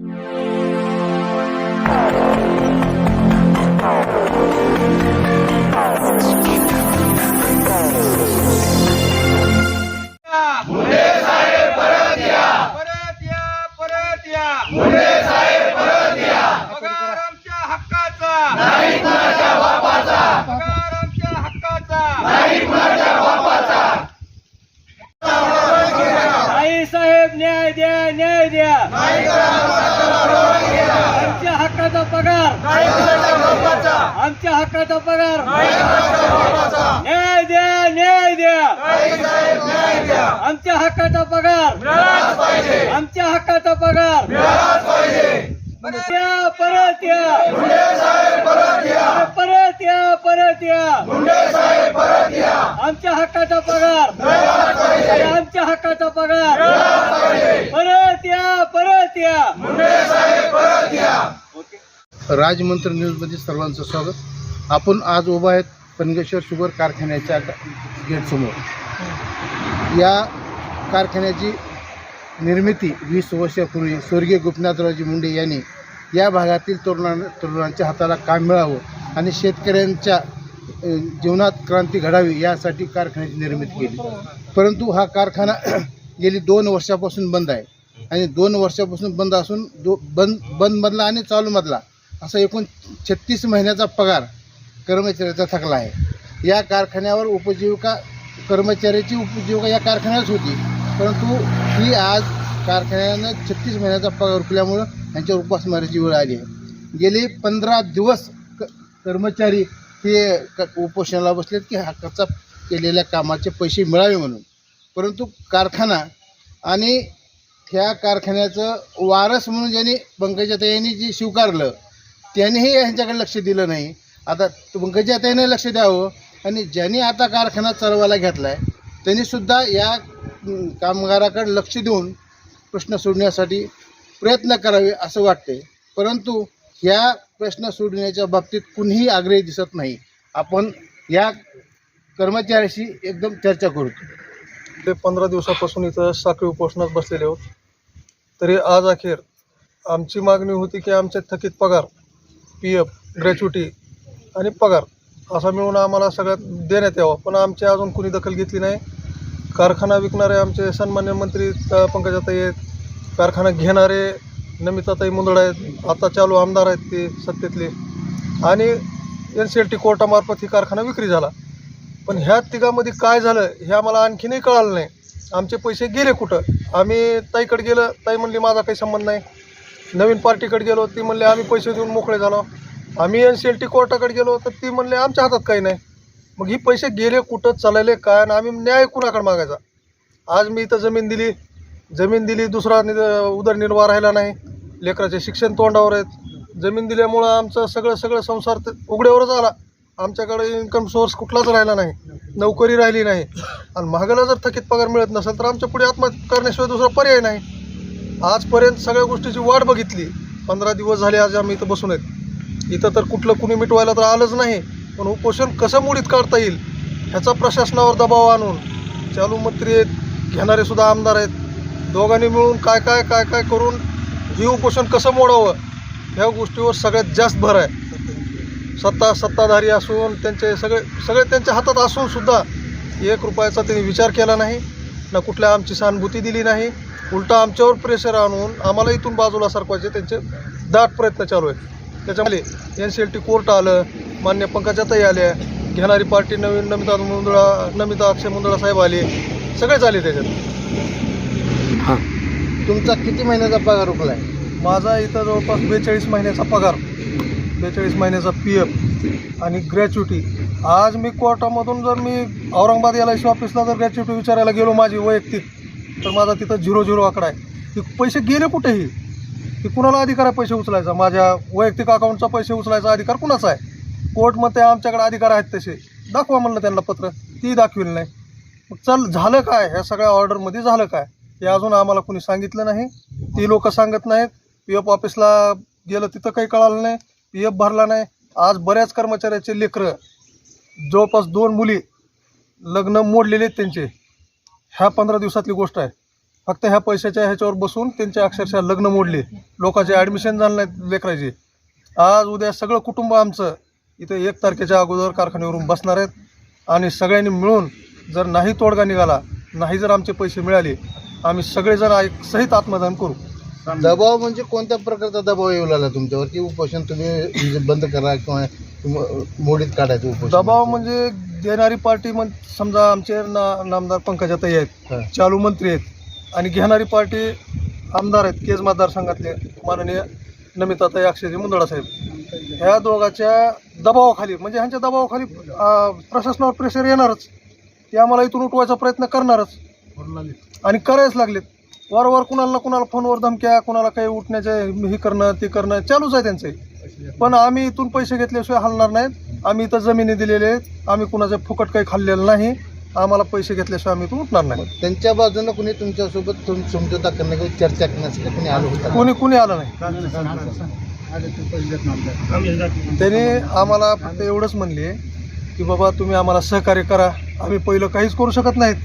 मुंडे न्याय द्या न्याय द्या. आमच्या हक्काचा पगार. आमच्या हक्काचा पगार. न्याय द्या न्याय द्या. आमच्या हक्काचा पगार. आमच्या हक्काचा पगार. परत या. परत या. परत या आमच्या हक्काचा पगार. आमच्या हक्काचा पगार. परत या परत या राजमंत्र न्यूजमध्ये सर्वांचं स्वागत. आपण आज उभा आहेत पनगेश्वर शुगर कारखान्याच्या गेटसमोर. या कारखान्याची निर्मिती वीस वर्षापूर्वी स्वर्गीय गोपीनाथरावजी मुंडे यांनी या भागातील तरुणा तरुणांच्या हाताला काम मिळावं आणि शेतकऱ्यांच्या जीवनात क्रांती घडावी यासाठी कारखान्याची निर्मिती केली. परंतु हा कारखाना गेली दोन वर्षापासून बंद आहे. आणि दोन वर्षापासून बंद असून दो बंद बंदमधला आणि चालूमधला असा एकूण छत्तीस महिन्याचा पगार कर्मचाऱ्याचा थकला आहे. या कारखान्यावर उपजीविका कर्मचाऱ्याची उपजीविका या कारखान्याच होती. परंतु ही आज कारखान्यानं छत्तीस महिन्याचा पगार रुपल्यामुळं यांच्यावर उपासमाराची वेळ आली आहे. गेली पंधरा दिवस क कर्मचारी हे क उपोषणाला बसलेत की हक्काचा केलेल्या कामाचे पैसे मिळावे म्हणून. परंतु कारखाना आणि ह्या कारखान्याचं वारस म्हणून ज्यांनी पंकजाताईंनी जे स्वीकारलं त्यांनीही यांच्याकडे लक्ष दिलं नाही. आता पंकजाताईने लक्ष द्यावं आणि ज्यांनी आता कारखाना चालवायला घेतला आहे त्यांनीसुद्धा या कामगाराकडे लक्ष देऊन प्रश्न सोडण्यासाठी प्रयत्न करावे असं वाटते परंतु ह्या प्रश्न सोडण्याच्या बाबतीत कुणीही आग्रही दिसत नाही. आपण या कर्मचाऱ्याशी एकदम चर्चा करू. ते पंधरा दिवसापासून इथं साखळी उपोषणात बसलेले आहोत तरी आज अखेर आमची मागणी होती की आमचे थकीत पगार पी एफ ग्रॅच्युटी आणि पगार असा मिळून आम्हाला सगळ्यात देण्यात यावं. पण आमची अजून कुणी दखल घेतली नाही. कारखाना विकणारे आमचे सन्मान्य मंत्री पंकजाताई आहेत. कारखाना घेणारे नमिताताई मुंदड आहेत. आता चालू आमदार आहेत ते सत्तेतले. आणि एन सी एल टी कोर्टामार्फत ही कारखाना विक्री झाला. पण ह्या तिघामध्ये काय झालं हे आम्हाला आणखीनही कळालं नाही. आमचे पैसे गेले कुठं? आम्ही ताईकडे गेलं ताई म्हणली माझा काही संबंध नाही. नवीन पार्टीकडे गेलो ती म्हणले आम्ही पैसे देऊन मोकळे झालो. आम्ही एन सी एल टी कोर्टाकडे गेलो तर ती म्हणले आमच्या हातात काही नाही. मग ही पैसे गेले कुठं चालले काय आणि आम्ही न्याय कुणाकडे मागायचा? आज मी इथं जमीन दिली. जमीन दिली दुसरा नि उदरनिर्वाह राहिला नाही. लेकराचे शिक्षण तोंडावर आहेत. जमीन दिल्यामुळं आमचं सगळं सगळं संसार उघड्यावरच आला. आमच्याकडे इन्कम सोर्स कुठलाच राहिला नाही. नोकरी राहिली नाही. आणि महागाला जर थकीत पगार मिळत नसेल तर आमच्या पुढे आत्महत्या करण्याशिवाय दुसरा पर्याय नाही. आजपर्यंत सगळ्या गोष्टीची वाट बघितली. पंधरा दिवस झाले आज आम्ही इथं बसून आहेत. इथं तर कुठलं कुणी मिटवायला तर आलंच नाही. पण उपोषण कसं मुडीत काढता येईल? ह्याचा प्रशासनावर दबाव आणून चालू मंत्री आहेत घेणारे सुद्धा आमदार आहेत. दोघांनी मिळून काय काय काय काय करून हे उपोषण कसं मोडावं? ह्या गोष्टीवर सगळ्यात जास्त भर आहे. सत्ता सत्ताधारी असून त्यांचे सगळे सगळे त्यांच्या हातात असून सुद्धा एक रुपयाचा त्यांनी विचार केला नाही ना कुठल्या आमची सहानुभूती दिली नाही उलटा आमच्यावर प्रेशर आणून आम्हाला इथून बाजूला सरकवायचे त्यांचे दाट प्रयत्न चालू आहेत. त्याच्यामुळे N C L T court आलं मान्य पंकजाताई आल्या घेणारी पार्टी नवीन नमिता मुंदळा नमिता अक्षय मुंदळा साहेब आले सगळेच आले त्याच्यात. तुमचा किती महिन्याचा पगार रुपला आहे माझा इथं जवळपास बेचाळीस महिन्याचा पगार. बेचाळीस महिन्याचा पी एफ आणि ग्रॅच्युटी आज मी कोर्टामधून जर मी औरंगाबाद एल आय सी ऑफिसला जर ग्रॅच्युटी विचारायला गेलो माझी वैयक्तिक तर माझा तिथं झिरो झिरो आकडा आहे. की पैसे गेले कुठेही? की कुणाला अधिकार आहे पैसे उचलायचा? माझ्या वैयक्तिक अकाउंटचा पैसे उचलायचा अधिकार कुणाचा आहे? कोर्टमध्ये आमच्याकडे अधिकार आहेत तसे. दाखवा म्हणलं त्यांना पत्र. ती दाखविलं नाही. मग चल झालं काय? ह्या सगळ्या ऑर्डरमध्ये झालं काय? हे अजून आम्हाला कोणी सांगितलं नाही. ती लोक सांगत नाहीत. पी एफ ऑफिसला गेलं तिथं काही कळालं नाही. पी एफ भरला नाही. आज बऱ्याच कर्मचाऱ्याचे लेकरं जवळपास दोन मुली लग्न मोडलेले आहेत त्यांचे. ह्या पंधरा दिवसातली गोष्ट आहे. फक्त ह्या पैशाच्या ह्याच्यावर बसून त्यांचे अक्षरशः लग्न मोडले. लोकांचे ॲडमिशन झालं नाहीत लेकरायचे आज उद्या सगळं कुटुंब आमचं इथे एक तारखेच्या अगोदर कारखान्यावरून बसणार आहेत. आणि सगळ्यांनी मिळून जर नाही तोडगा निघाला नाही जर आमचे पैसे मिळाले आम्ही सगळेजण एक सहित आत्मदान करू. दबाव म्हणजे कोणत्या प्रकारचा दबाव येऊ लागला तुमच्यावर? की उपोषण तुम्ही म्हणजे बंद करा किंवा तुम- मोडीत काढायचं उपोषण? दबाव म्हणजे देणारी पार्टी मग समजा आमचे ना नामदार पंकजाताई हा. आहेत चालू मंत्री आहेत आणि घेणारी पार्टी आमदार आहेत केज मतदारसंघातले माननीय नमिताताई अक्षयजी मुंदडा साहेब. ह्या दोघाच्या दबावाखाली म्हणजे ह्यांच्या दबावाखाली प्रशासनावर प्रेशर येणारच. ते आम्हाला इथून उठवायचा प्रयत्न करणारच. आणि करायच लागलेत. वारंवार कुणाला ना कुणाला फोनवर धमक्या कुणाला काही उठण्याचं हे करणं ते करणं चालूच आहे त्यांचं. पण आम्ही इथून पैसे घेतल्याशिवाय हलणार नाहीत. आम्ही इथं जमिनी दिलेले आहेत. आम्ही कुणाचं फुकट काही खाल्लेलं नाही. आम्हाला पैसे घेतल्याशिवाय आम्ही इथून उठणार नाही. त्यांच्या बाजूने कुणी तुमच्यासोबत तुम समझोता करण्या किंवा चर्चा करण्यासाठी कुणी आलं होतं? कोणी कुणी आलं नाही. त्याने आम्हाला फक्त एवढंच म्हणले की बाबा तुम्ही आम्हाला सहकार्य करा. आम्ही पहिलं काहीच करू शकत नाहीत.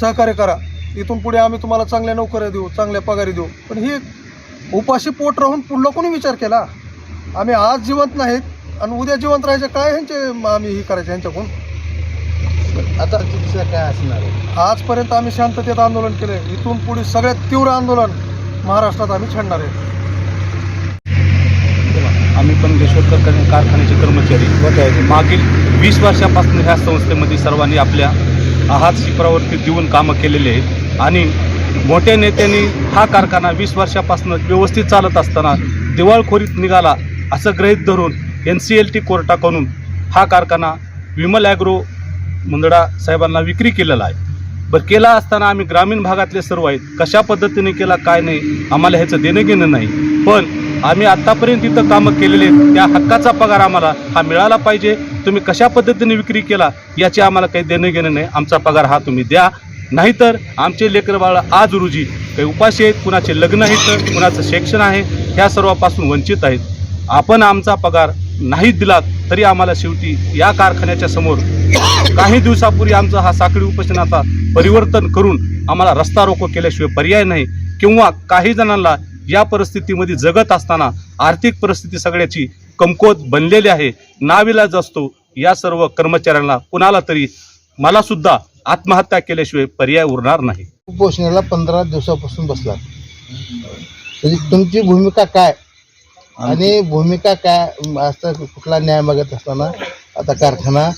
सहकार्य करा. इथून पुढे आम्ही तुम्हाला चांगल्या नोकऱ्या देऊ चांगल्या पगारी देऊ. पण ही उपाशी पोट राहून पुढला कोणी विचार केला? आम्ही आज जिवंत नाहीत आणि उद्या जिवंत राहायचे काय ह्यांचे आम्ही हे करायचे ह्यांच्याकडून? आता काय असणार? आहे आजपर्यंत आम्ही शांततेत आंदोलन केलं इथून पुढे सगळ्यात तीव्र आंदोलन महाराष्ट्रात आम्ही छेडणार आहे. आम्ही पण यशवंत कार- कारखान्याचे कर्मचारी. मागील वीस वर्षापासून ह्या संस्थेमध्ये सर्वांनी आपल्या हात शिखरावरती देऊन कामं केलेले आहेत. आणि मोठ्या नेत्यांनी हा कारखाना वीस वर्षापासून व्यवस्थित चालत असताना दिवाळखोरीत निघाला असं गृहीत धरून एन सी एल टी कोर्टाकडून हा कारखाना विमल ॲग्रो मुंदडा साहेबांना विक्री केलेला आहे. बरं केला असताना आम्ही ग्रामीण भागातले सर्व आहेत. कशा पद्धतीने केला काय नाही आम्हाला ह्याचं देणं घेणं नाही. पण आम्ही आत्तापर्यंत इथं कामं केलेले त्या हक्काचा पगार आम्हाला हा मिळाला पाहिजे. तुम्ही कशा पद्धतीने विक्री केला याची आम्हाला काही देणं घेणं नाही. आमचा पगार हा तुम्ही द्या. नाहीतर आमचे लेकर बाळ आज रोजी काही उपाशी आहेत कुणाचे लग्न आहेत कुणाचं शिक्षण आहे ह्या सर्वापासून वंचित आहेत. आपण आमचा पगार नाही दिलात तरी आम्हाला शेवटी या कारखान्याच्या समोर काही दिवसापूर्वी आमचा हा साखळी उपोषणाचा परिवर्तन करून आम्हाला रस्ता रोको केल्याशिवाय पर्याय नाही किंवा काही जणांना या परिस्थितीमध्ये जगत असताना आर्थिक परिस्थिती सगळ्याची कमकुवत बनलेली आहे नाविलाज असतो या सर्व कर्मचाऱ्यांना कुणाला तरी मलासुद्धा आत्महत्या केल्याशिवाय पर्याय उरणार नाही. उपोषणाला पंधरा दिवसापासून बसलात म्हणजे तुमची भूमिका काय? आणि भूमिका काय? असता कुठला न्याय मागत असताना आता कारखाना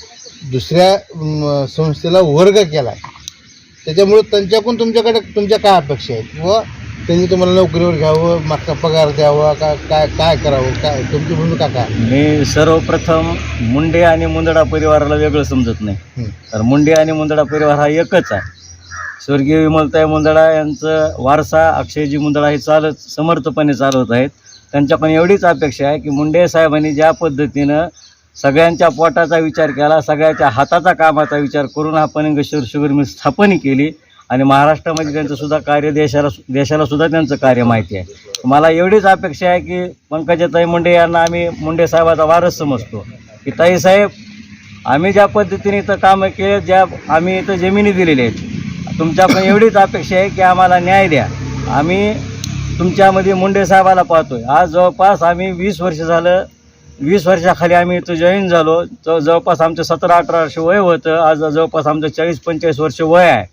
दुसऱ्या संस्थेला वर्ग केलाय. त्याच्यामुळे त्यांच्याकडून तुमच्याकडे तुमच्या काय अपेक्षा आहेत? व त्यांनी तुम्हाला नोकरीवर घ्यावं मागचा पगार द्यावा का काय काय करावं काय तुमची भूमिका काय? मी सर्वप्रथम मुंडे आणि मुंदडा परिवाराला वेगळं समजत नाही. तर मुंडे आणि मुंदडा परिवार हा एकच आहे. स्वर्गीय विमलताई मुंदडा यांचं वारसा अक्षयजी मुंदडा हे चालत समर्थपणे चालवत आहेत. त्यांच्याकडून एवढीच अपेक्षा आहे की मुंडे साहेबांनी ज्या पद्धतीनं सगळ्यांच्या पोटाचा विचार केला सगळ्याच्या हाताचा कामाचा विचार करून हा पनिंगेश्वर शुगर मिल स्थापन केली. आणि महाराष्ट्रामध्ये त्यांचं सुद्धा कार्य देशाला देशाला सुद्धा त्यांचं कार्य माहिती आहे. मला एवढीच अपेक्षा आहे की पंकजाताई मुंडे यांना आम्ही मुंडे साहेबाचा वारस समजतो. की ताई साहेब आम्ही ज्या पद्धतीने इथं कामं केले ज्या आम्ही इथं जमिनी दिलेल्या आहेत तुमच्याकडून एवढीच अपेक्षा आहे की आम्हाला न्याय द्या. आम्ही तुमच्यामध्ये मुंडे साहेबाला पाहतोय. आज जवळपास आम्ही वीस वर्ष झालं वीस वर्षाखाली आम्ही इथं जॉईन झालो. तर जवळपास आमचं सतरा अठरा वर्ष वय होतं. आज जवळपास आमचं चाळीस पंचेचाळीस वर्ष वय आहे.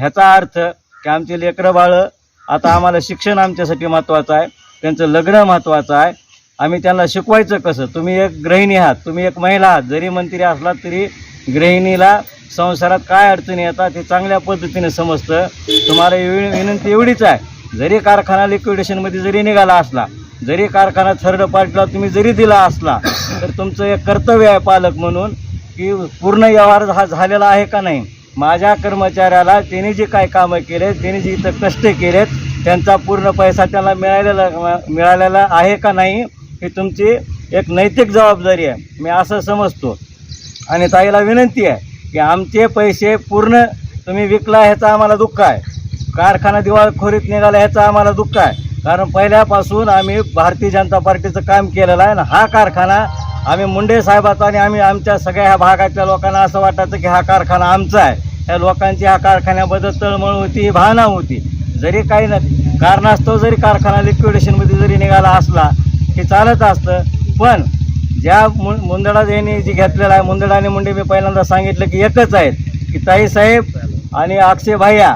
ह्याचा अर्थ की आमचे लेकरं बाळं आता आम्हाला शिक्षण आमच्यासाठी महत्त्वाचं आहे त्यांचं लग्न महत्त्वाचं आहे आम्ही त्यांना शिकवायचं कसं? तुम्ही एक गृहिणी आहात तुम्ही एक महिला आहात जरी मंत्री असलात तरी गृहिणीला संसारात काय अडचणी येतात हे चांगल्या पद्धतीने समजतं. तुम्हाला एवढी विनंती एवढीच आहे जरी कारखाना लिक्विडेशनमध्ये जरी निघाला असला जरी कारखाना थर्ड पार्टीला तुम्ही जरी दिला असला तर तुमचं एक कर्तव्य आहे पालक म्हणून की पूर्ण व्यवहार हा झालेला आहे का नाही? माझ्या कर्मचाऱ्याला त्यांनी जे काय कामं केले त्यांनी जे इथं कष्ट केलेत त्यांचा पूर्ण पैसा त्यांना मिळालेला मिळालेला आहे का नाही ही तुमची एक नैतिक जबाबदारी आहे. मी असं समजतो. आणि ताईला विनंती आहे की आमचे पैसे पूर्ण तुम्ही विकला ह्याचं आम्हाला दुःख आहे. कारखाना दिवाळखोरीत निघाला ह्याचं आम्हाला दुःख आहे. कारण पहिल्यापासून आम्ही भारतीय जनता पार्टीचं काम केलेलं आहे आणि हा कारखाना आम्ही मुंडे साहेबाचा आणि आम्ही आमच्या सगळ्या ह्या भागातल्या लोकांना असं वाटायचं की हा कारखाना आमचा आहे. ह्या लोकांची ह्या कारखान्याबद्दल तळमळ होती ही भावना होती. जरी काही न कारणास्तव जरी कारखाना लिक्विडेशनमध्ये जरी निघाला असला हे चालत असतं पण ज्या मु मुंदडा यांनी जी घेतलेला आहे मुंदडा आणि मुंडे मी पहिल्यांदा सांगितलं की एकच आहेत की ताई साहेब आणि अक्षय भाईया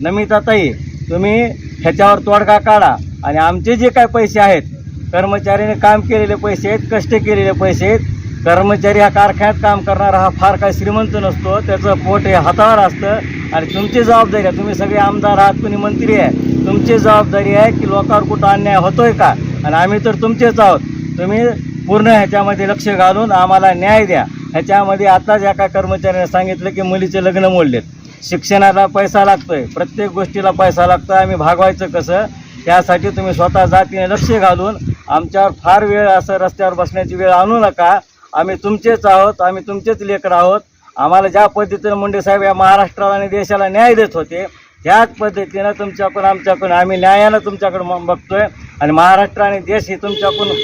नमिता ताई तुम्ही ह्याच्यावर तोडगा काढा आणि आमचे जे काय पैसे आहेत कर्मचाऱ्याने काम केलेले पैसे आहेत कष्ट केलेले पैसे आहेत. कर्मचारी हा कारखान्यात काम करणारा हा फार काही श्रीमंत नसतो. त्याचं पोट हे हातावर असतं. आणि तुमची जबाबदारी आहे. तुम्ही सगळे आमदार आहात कुणी मंत्री आहे. तुमची जबाबदारी आहे की लोकांवर कुठं अन्याय होतोय का? आणि आम्ही तर तुमचेच आहोत. तुम्ही पूर्ण ह्याच्यामध्ये लक्ष घालून आम्हाला न्याय द्या. ह्याच्यामध्ये आता ज्या कर्मचाऱ्याने सांगितलं की मुलीचे लग्न मोडलेत. शिक्षणाला पैसा लागतोय. प्रत्येक गोष्टीला पैसा लागतो आम्ही भागवायचं कसं? त्यासाठी तुम्ही स्वतः जातीने लक्ष घालून आमच्यावर फार वेळ असं रस्त्यावर बसण्याची वेळ आणू नका. आम्ही तुमचेच आहोत आम्ही तुमचेच लेकर आहोत. आम्हाला ज्या पद्धतीनं मुंडे साहेब या महाराष्ट्राला आणि देशाला न्याय देत होते त्याच पद्धतीनं तुमच्याकडून आमच्याकडून आम्ही न्यायानं तुमच्याकडून बघतोय आणि महाराष्ट्र आणि देश ही तुमच्याकडून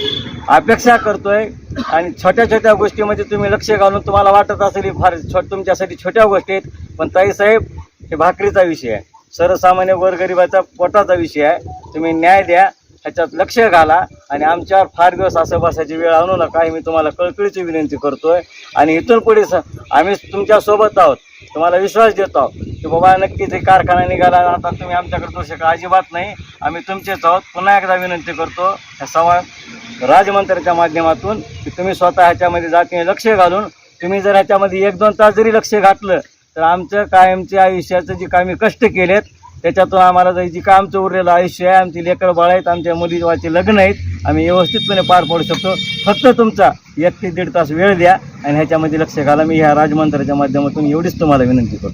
अपेक्षा करतोय. आणि छोट्या छोट्या गोष्टीमध्ये तुम्ही लक्ष घालून तुम्हाला वाटत असेल फार छो तुमच्यासाठी छोट्या गोष्टी आहेत. पण ताईसाहेब हे भाकरीचा विषय आहे. सर्वसामान्य गोरगरिबाचा पोटाचा विषय आहे. तुम्ही न्याय द्या. ह्याच्यात लक्ष घाला आणि आमच्यावर फार दिवस असं बसायची वेळ आणू नका ही मी तुम्हाला कळकळीची विनंती करतोय. आणि इथून पुढे स आम्ही तुमच्यासोबत आहोत. तुम्हाला विश्वास देतो आहोत की बाबा नक्कीच ते कारखाना निघाला आता तुम्ही आमच्याकडे दोष का अजिबात नाही. आम्ही तुमचेच आहोत. पुन्हा एकदा विनंती करतो ह्या संवाद राजमंत्र्याच्या माध्यमातून की तुम्ही स्वतः ह्याच्यामध्ये जातीने लक्ष घालून तुम्ही जर ह्याच्यामध्ये एक दोन तास जरी लक्ष घातलं तर आमचं कायमच्या आयुष्याचं जे काय कष्ट केलेत त्याच्यातून आम्हाला जर जी काय आमचं उरलेलं आयुष्य आहे आमची लेकर बाळ आहेत आमच्या मुलीवाचे लग्न आहेत. आम्ही व्यवस्थितपणे पार पाडू शकतो. फक्त तुमचा एक ते दीड तास वेळ द्या आणि ह्याच्यामध्ये लक्ष घाला. मी ह्या राजमंत्राच्या माध्यमातून एवढीच तुम्हाला विनंती करतो.